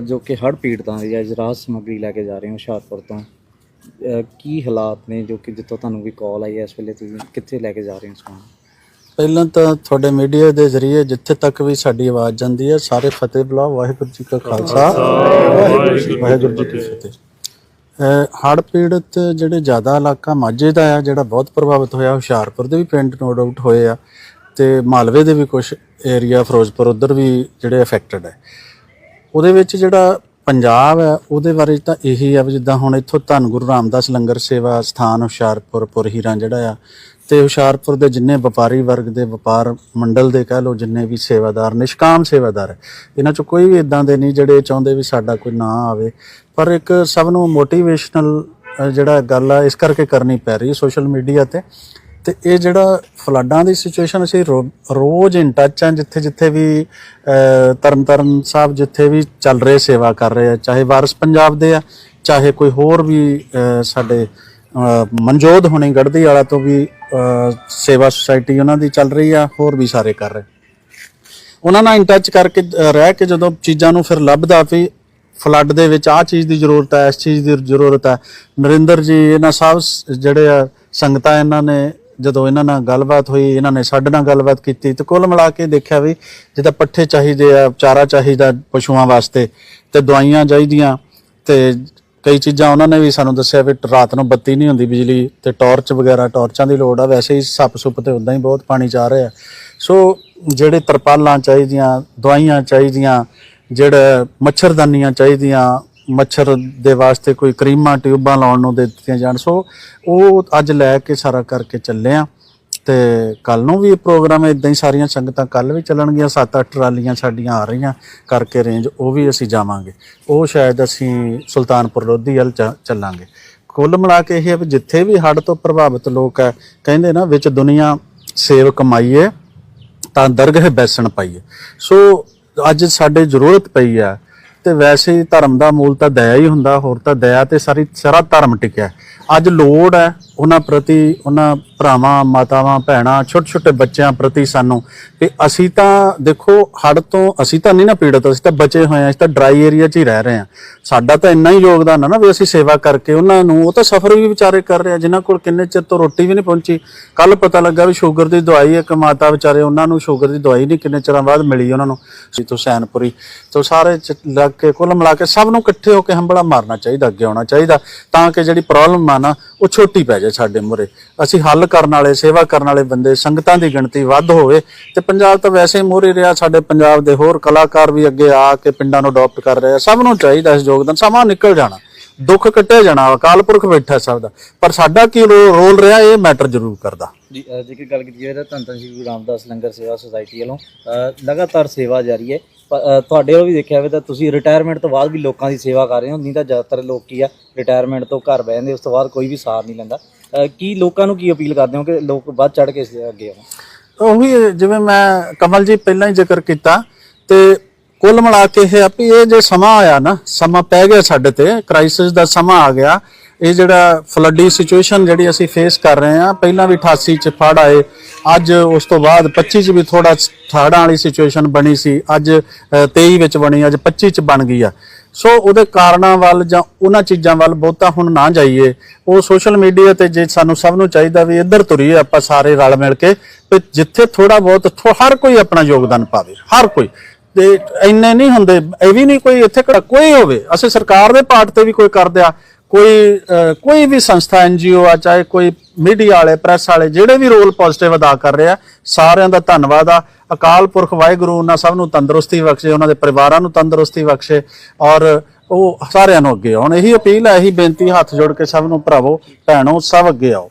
ਜੋ ਕਿ ਹੜ੍ਹ ਪੀੜਤਾਂ ਦੀ ਅੱਜ ਰਾਹਤ ਸਮੱਗਰੀ ਲੈ ਕੇ ਜਾ ਰਹੇ ਹੋ ਹੁਸ਼ਿਆਰਪੁਰ ਤੋਂ ਕੀ ਹਾਲਾਤ ਨੇ ਜੋ ਕਿ ਜਿੱਥੋਂ ਤੁਹਾਨੂੰ ਵੀ ਕਾਲ ਆਈ ਹੈ ਇਸ ਵੇਲੇ ਤੁਸੀਂ ਕਿੱਥੇ ਲੈ ਕੇ ਜਾ ਰਹੇ ਹੋ ਸਮਾਨ ਪਹਿਲਾਂ ਤਾਂ ਤੁਹਾਡੇ ਮੀਡੀਆ ਦੇ ਜ਼ਰੀਏ ਜਿੱਥੇ ਤੱਕ ਵੀ ਸਾਡੀ ਆਵਾਜ਼ ਜਾਂਦੀ ਹੈ ਸਾਰੇ ਫਤਿਹ ਬੁਲਾਓ ਵਾਹਿਗੁਰੂ ਜੀ ਕਾ ਖਾਲਸਾ। ਵਾਹਿਗੁਰੂ ਜੀ ਕੀ ਫਤਿਹ। ਹੜ ਪੀੜਤ ਜਿਹੜੇ ਜ਼ਿਆਦਾ ਇਲਾਕਾ ਮਾਝੇ ਦਾ ਆ ਜਿਹੜਾ ਬਹੁਤ ਪ੍ਰਭਾਵਿਤ ਹੋਇਆ ਹੁਸ਼ਿਆਰਪੁਰ ਦੇ ਵੀ ਪਿੰਡ ਨੋ ਡਾਊਟ ਹੋਏ ਆ ਤੇ ਮਾਲਵੇ ਦੇ ਵੀ ਕੁਝ ਏਰੀਆ ਫਿਰੋਜ਼ਪੁਰ ਉਧਰ ਵੀ ਜਿਹੜੇ ਅਫੈਕਟਡ ਹੈ। ਉਹਦੇ ਵਿੱਚ ਜਿਹੜਾ ਪੰਜਾਬ ਹੈ, ਉਹਦੇ ਬਾਰੇ ਤਾਂ ਇਹੀ ਆ ਵੀ ਜਿੱਦਾਂ ਹੁਣ ਇੱਥੋਂ ਧੰਨ ਗੁਰੂ ਰਾਮਦਾਸ ਲੰਗਰ ਸੇਵਾ ਸਥਾਨ ਹੁਸ਼ਿਆਰਪੁਰ ਪੁਰਹੀਰਾਂ ਜਿਹੜਾ ਆ, ਤੇ ਹੁਸ਼ਿਆਰਪੁਰ ਦੇ ਜਿੰਨੇ ਵਪਾਰੀ ਵਰਗ ਦੇ ਵਪਾਰ ਮੰਡਲ ਦੇ ਕਹਿ ਲਓ, ਜਿੰਨੇ ਵੀ ਸੇਵਾਦਾਰ, ਨਿਸ਼ਕਾਮ ਸੇਵਾਦਾਰ, ਇਹਨਾਂ ਚੋਂ ਕੋਈ ਵੀ ਇਦਾਂ ਦੇ ਨਹੀਂ ਜਿਹੜੇ ਚਾਹੁੰਦੇ ਵੀ ਸਾਡਾ ਕੋਈ ਨਾਂ ਆਵੇ, ਪਰ ਇੱਕ ਸਭ ਨੂੰ ਮੋਟੀਵੇਸ਼ਨਲ ਜਿਹੜਾ ਗੱਲ ਆ, ਇਸ ਕਰਕੇ ਕਰਨੀ ਪੈ ਰਹੀ ਹੈ ਸੋਸ਼ਲ ਮੀਡੀਆ ਤੇ। ਤੇ ਇਹ ਜਿਹੜਾ ਫਲੱਡਾਂ ਦੀ ਸਿਚੁਏਸ਼ਨ ਅਸੀਂ ਰੋ- ਰੋਜ਼ ਇਨ ਟੱਚ ਆ ਜਿੱਥੇ ਜਿੱਥੇ ਵੀ ਅਹ, ਤਰਨਤਾਰਨ ਸਾਹਿਬ ਜਿੱਥੇ ਵੀ ਚੱਲ ਰਹੇ ਸੇਵਾ ਕਰ ਰਹੇ ਆ ਚਾਹੇ ਵਾਰਸ ਪੰਜਾਬ ਦੇ ਆ ਚਾਹੇ ਕੋਈ ਹੋਰ ਵੀ ਸਾਡੇ ਅਹ, ਮਨਜੋਤ ਹੋਣੀ ਗੜਦੀ ਵਾਲਾ ਤੋਂ ਵੀ ਸੇਵਾ ਸੁਸਾਇਟੀ ਉਹਨਾਂ ਦੀ ਚੱਲ ਰਹੀ ਆ ਹੋਰ ਵੀ ਸਾਰੇ ਕਰ ਰਹੇ। ਉਹਨਾਂ ਨਾਲ ਇਨ ਟੱਚ ਕਰਕੇ ਰਹਿ ਕੇ ਜਦੋਂ ਚੀਜ਼ਾਂ ਨੂੰ ਫਿਰ ਲੱਭਦਾ ਵੀ ਫਲੱਡ ਦੇ ਵਿੱਚ ਆਹ ਚੀਜ਼ ਦੀ ਜ਼ਰੂਰਤ ਹੈ ਇਸ ਚੀਜ਼ ਦੀ ਜ਼ਰੂਰਤ ਹੈ ਨਰਿੰਦਰ ਜੀ ਇਹਨਾਂ ਸਭ ਜਿਹੜੇ ਆ ਸੰਗਤਾਂ ਇਹਨਾਂ ਨੇ ਜਦੋਂ ਇਹਨਾਂ ਨਾਲ ਗੱਲਬਾਤ ਹੋਈ, ਇਹਨਾਂ ਨੇ ਸਾਡੇ ਨਾਲ ਗੱਲਬਾਤ ਕੀਤੀ ਤੇ ਕੁੱਲ ਮਿਲਾ ਕੇ ਦੇਖਿਆ ਵੀ ਜਿੱਦਾਂ ਪੱਠੇ ਚਾਹੀਦੇ ਆ, ਚਾਰਾ ਚਾਹੀਦਾ ਪਸ਼ੂਆਂ ਵਾਸਤੇ ਤੇ ਦਵਾਈਆਂ ਚਾਹੀਦੀਆਂ ਤੇ ਕਈ ਚੀਜ਼ਾਂ ਉਹਨਾਂ ਨੇ ਵੀ ਸਾਨੂੰ ਦੱਸਿਆ ਵੀ ਰਾਤ ਨੂੰ ਬੱਤੀ ਨਹੀਂ ਹੁੰਦੀ ਬਿਜਲੀ ਤੇ ਟਾਰਚ ਵਗੈਰਾ, ਟਾਰਚਾਂ ਦੀ ਲੋੜ ਆ, ਵੈਸੇ ਹੀ ਸੱਪ ਸੁੱਪ ਤੇ ਉਦਾਂ ਹੀ ਬਹੁਤ ਪਾਣੀ ਜਾ ਰਿਹਾ। ਸੋ ਜਿਹੜੇ ਤਰਪਾਲਾਂ ਚਾਹੀਦੀਆਂ, ਦਵਾਈਆਂ ਚਾਹੀਦੀਆਂ, ਜਿਹੜਾ ਮੱਛਰਦਾਨੀਆਂ ਚਾਹੀਦੀਆਂ ਮੱਛਰ ਦੇ ਵਾਸਤੇ ਕੋਈ ਕਰੀਮਾਂ ਟਿਊਬਾਂ ਲਾਉਣ ਨੂੰ ਦੇ ਦਿੱਤੀਆਂ ਜਾਣ। ਸੋ ਉਹ ਅੱਜ ਲੈ ਕੇ ਸਾਰਾ ਕਰਕੇ ਚੱਲੇ ਆ ਤੇ ਕੱਲ ਨੂੰ ਵੀ ਇਹ ਪ੍ਰੋਗਰਾਮ ਇਦਾਂ ਹੀ ਸਾਰੀਆਂ ਸੰਗਤਾਂ ਕੱਲ ਵੀ ਚੱਲਣਗੀਆਂ 7-8 ਟਰਾਲੀਆਂ ਸਾਡੀਆਂ ਆ ਰਹੀਆਂ ਕਰਕੇ ਰੇਂਜ ਉਹ ਵੀ ਅਸੀਂ ਜਾਵਾਂਗੇ। ਉਹ ਸ਼ਾਇਦ ਅਸੀਂ ਸੁਲਤਾਨਪੁਰ ਲੋਧੀ ਵੱਲ ਚੱਲਾਂਗੇ। ਕੁੱਲ ਮਿਲਾ ਕੇ ਇਹ ਹੈ ਵੀ ਜਿੱਥੇ ਵੀ ਹੜ੍ਹ ਤੋਂ ਪ੍ਰਭਾਵਿਤ ਲੋਕ ਹੈ, ਕਹਿੰਦੇ ਨਾ ਵਿੱਚ ਦੁਨੀਆ ਸੇਵ ਕਮਾਈਏ ਤਾਂ ਦਰਗਹ ਬੈਸਣ ਪਾਈਏ। ਸੋ ਅੱਜ ਸਾਡੇ ਜ਼ਰੂਰਤ ਪਈ ਆ ਤੇ ਵੈਸੇ ਹੀ ਧਰਮ ਦਾ ਮੂਲ ਤਾਂ ਦਇਆ ਹੀ ਹੁੰਦਾ, ਹੋਰ ਤਾਂ ਦਇਆ ਤੇ ਸਾਰੀ ਸਾਰਾ ਧਰਮ ਟਿਕਿਆ। ਅੱਜ ਲੋੜ ਹੈ ਉਹਨਾਂ ਪ੍ਰਤੀ, ਉਹਨਾਂ ਭਰਾਵਾਂ, ਮਾਤਾਵਾਂ, ਭੈਣਾਂ ਛੋਟੇ ਛੋਟੇ ਬੱਚਿਆਂ ਪ੍ਰਤੀ ਸਾਨੂੰ ਕਿ ਅਸੀਂ ਤਾਂ ਦੇਖੋ ਹੜ ਤੋਂ ਅਸੀਂ ਤਾਂ ਨਹੀਂ ਨਾ ਪੀੜਤ, ਅਸੀਂ ਤਾਂ ਬਚੇ ਹੋਏ ਆ ਅਸੀਂ ਤਾਂ ਡਰਾਈ ਏਰੀਆ 'ਚ ਹੀ ਰਹਿ ਰਹੇ ਆ ਸਾਡਾ ਤਾਂ ਇੰਨਾ ਹੀ ਯੋਗਦਾਨ ਆ ਨਾ ਵੀ ਅਸੀਂ ਸੇਵਾ ਕਰਕੇ ਉਹਨਾਂ ਨੂੰ, ਉਹ ਤਾਂ ਸਫਰ ਵੀ ਵਿਚਾਰੇ ਕਰ ਰਹੇ ਆ, ਜਿਨ੍ਹਾਂ ਕੋਲ ਕਿੰਨੇ ਚਿਰ ਤੋਂ ਰੋਟੀ ਵੀ ਨਹੀਂ ਪਹੁੰਚੀ। ਕੱਲ ਪਤਾ ਲੱਗਾ ਵੀ ਸ਼ੂਗਰ ਦੀ ਦਵਾਈ, ਇੱਕ ਮਾਤਾ ਵਿਚਾਰੇ ਉਹਨਾਂ ਨੂੰ ਸ਼ੂਗਰ ਦੀ ਦਵਾਈ ਨਹੀਂ ਕਿੰਨੇ ਚਿਰਾਂ ਬਾਅਦ ਮਿਲੀ ਉਹਨਾਂ ਨੂੰ ਸੀ ਤੋਂ ਸੈਨਪੁਰੀ ਤੋਂ ਸਾਰੇ ਲੱਗ ਕੇ, ਕੁੱਲ ਮਿਲਾ ਕੇ ਸਭ ਨੂੰ ਇਕੱਠੇ ਹੋ ਕੇ ਹੰਬੜਾ ਮਾਰਨਾ ਚਾਹੀਦਾ, ਅੱਗੇ ਆਉਣਾ ਚਾਹੀਦਾ, ਤਾਂ ਕਿ ਜਿਹੜੀ ਪ੍ਰੋਬਲਮ ਆ ਨਾ, ਉਹ ਛੋਟੀ ਪੈ ਜਾਵੇ। ਜਾਏ ਸਾਡੇ ਮੁਰੇ ਅਸੀਂ ਹੱਲ ਕਰਨ ਵਾਲੇ ਸੇਵਾ ਕਰਨ ਵਾਲੇ ਬੰਦੇ ਸੰਗਤਾਂ ਦੀ ਗਿਣਤੀ ਵੱਧ ਹੋਵੇ ਤੇ ਪੰਜਾਬ ਤਾਂ ਵੈਸੇ ਹੀ ਮੋਰੇ ਰਿਹਾ ਸਾਡੇ ਪੰਜਾਬ ਦੇ ਹੋਰ ਕਲਾਕਾਰ ਵੀ ਅੱਗੇ ਆ ਕੇ ਪਿੰਡਾਂ ਨੂੰ ਅਡਾਪਟ ਕਰ ਰਹੇ ਆ। ਸਭ ਨੂੰ ਚਾਹੀਦਾ ਇਸ ਯੋਗਦਾਨ ਸਮਾਂ ਨਿਕਲ ਜਾਣਾ ਦੁੱਖ ਕੱਟਿਆ ਜਾਣਾ ਅਕਾਲ ਪੁਰਖ ਬੈਠਾ ਸਭ ਦਾ। ਪਰ ਸਾਡਾ ਕੀ ਰੋ- ਰੋਲ ਰਿਹਾ ਇਹ ਮੈਟਰ ਜ਼ਰੂਰ ਕਰਦਾ। ਜੀ ਅ, ਜੇਕਰ ਗੱਲ ਕੀਤੀ ਜਾਵੇ ਤਾਂ ਧੰਨ ਧੰਨ ਸ਼੍ਰੀ ਗੁਰੂ ਰਾਮਦਾਸ ਲੰਗਰ ਸੇਵਾ ਸੁਸਾਇਟੀ ਵੱਲੋਂ ਅ, ਲਗਾਤਾਰ ਸੇਵਾ ਜਾਰੀ ਹੈ। ਪ- ਅ, ਤੁਹਾਡੇ ਵੱਲ ਵੀ ਦੇਖਿਆ ਹੋਵੇ ਤਾਂ ਤੁਸੀਂ ਰਿਟਾਇਰਮੈਂਟ ਤੋਂ ਬਾਅਦ ਵੀ ਲੋਕਾਂ ਦੀ ਸੇਵਾ ਕਰ ਰਹੇ ਹੋ ਨਹੀਂ ਤਾਂ ਜ਼ਿਆਦਾਤਰ ਲੋਕ ਕੀ ਆ ਰਿਟਾਇਰਮੈਂਟ ਤੋਂ ਘਰ ਬਹਿ ਜਾਂਦੇ ਉਸ ਤੋਂ ਬਾਅਦ ਕੋਈ ਵੀ ਸਾਰ ਨਹੀਂ ਲੈਂਦਾ। ਅ, ਕੀ ਲੋਕਾਂ ਨੂੰ ਕੀ ਅਪੀਲ ਕਰਦੇ ਹੋ ਕਿ ਲੋਕ ਵੱਧ ਚੜ ਕੇ ਇਸ ਦੇ ਅੱਗੇ ਆਉਣ? ਉਹੀ ਜਿਵੇਂ ਮੈਂ ਕਮਲ ਜੀ ਪਹਿਲਾਂ ਹੀ ਜ਼ਿਕਰ ਕੀਤਾ ਤੇ ਕੁੱਲ ਮਿਲਾ ਕੇ ਇਹ ਆ ਵੀ ਇਹ ਜੇ ਸਮਾਂ ਆਇਆ ਨਾ ਸਮਾਂ ਪੈ ਗਿਆ ਸਾਡੇ ਤੇ ਕ੍ਰਾਈਸਿਸ ਦਾ ਸਮਾਂ ਆ ਗਿਆ ਇਹ ਜਿਹੜਾ ਫਲੱਡੀ ਸਿਚੁਏਸ਼ਨ ਜਿਹੜੀ ਅਸੀਂ ਫੇਸ ਕਰ ਰਹੇ ਆ ਪਹਿਲਾਂ ਵੀ 88 ਚ ਫੜ ਆਏ ਅੱਜ ਉਸ ਤੋਂ ਬਾਅਦ 25 ਚ ਵੀ ਥੋੜਾ ਠਾੜਾਂ ਵਾਲੀ ਸਿਚੁਏਸ਼ਨ ਬਣੀ ਸੀ ਅੱਜ ਅ, 23 ਵਿੱਚ ਬਣੀ ਅੱਜ 25 ਚ ਬਣ ਗਈ ਆ। ਸੋ ਉਹਦੇ ਕਾਰਨਾਂ ਵੱਲ ਜਾਂ ਉਹਨਾਂ ਚੀਜ਼ਾਂ ਵੱਲ ਬਹੁਤਾ ਹੁਣ ਨਾ ਜਾਈਏ। ਉਹ ਸੋਸ਼ਲ ਮੀਡੀਆ ਤੇ ਜੇ ਸਾਨੂੰ ਸਭ ਨੂੰ ਚਾਹੀਦਾ ਵੀ ਇੱਧਰ ਤੁਰੀਏ ਆਪਾਂ ਸਾਰੇ ਰਲ ਮਿਲ ਕੇ ਤੇ ਜਿੱਥੇ ਥੋੜਾ ਬਹੁਤ ਥੋ- ਹਰ ਕੋਈ ਆਪਣਾ ਯੋਗਦਾਨ ਪਾਵੇ ਹਰ ਕੋਈ। ਤੇ ਇੰਨੇ ਨਹੀਂ ਹੁੰਦੇ ਇਹ ਵੀ ਨਹੀਂ ਕੋਈ ਇੱਥੇ ਕੋਈ ਹੋਵੇ। ਅਸੀਂ ਸਰਕਾਰ ਦੇ ਪਾਰਟ ਤੇ ਵੀ ਕੋਈ ਕਰਦੇ ਆ ਕੋਈ ਕੋਈ ਵੀ ਸੰਸਥਾ ਐਨਜੀਓ ਆ, ਚਾਹੇ ਕੋਈ ਮੀਡੀਆ ਵਾਲੇ, ਪ੍ਰੈਸ ਵਾਲੇ, ਜਿਹੜੇ ਵੀ ਰੋਲ ਪੋਜ਼ਿਟਿਵ ਅਦਾ ਕਰ ਰਹੇ ਆ ਸਾਰਿਆਂ ਦਾ ਧੰਨਵਾਦ ਆ। ਅਕਾਲ ਪੁਰਖ ਵਾਹਿਗੁਰੂ, ਉਹਨਾਂ ਸਭ ਨੂੰ ਤੰਦਰੁਸਤੀ ਬਖਸ਼ੇ, ਉਹਨਾਂ ਦੇ ਪਰਿਵਾਰਾਂ ਨੂੰ ਤੰਦਰੁਸਤੀ ਬਖਸ਼ੇ ਔਰ ਉਹ ਸਾਰਿਆਂ ਨੂੰ ਅੱਗੇ ਆਉਣ। ਇਹੀ ਅਪੀਲ ਹੈ, ਇਹੀ ਬੇਨਤੀ, ਹੱਥ ਜੋੜ ਕੇ ਸਭ ਨੂੰ ਭਰਾਵੋ, ਭੈਣੋ, ਸਭ ਅੱਗੇ ਆਓ।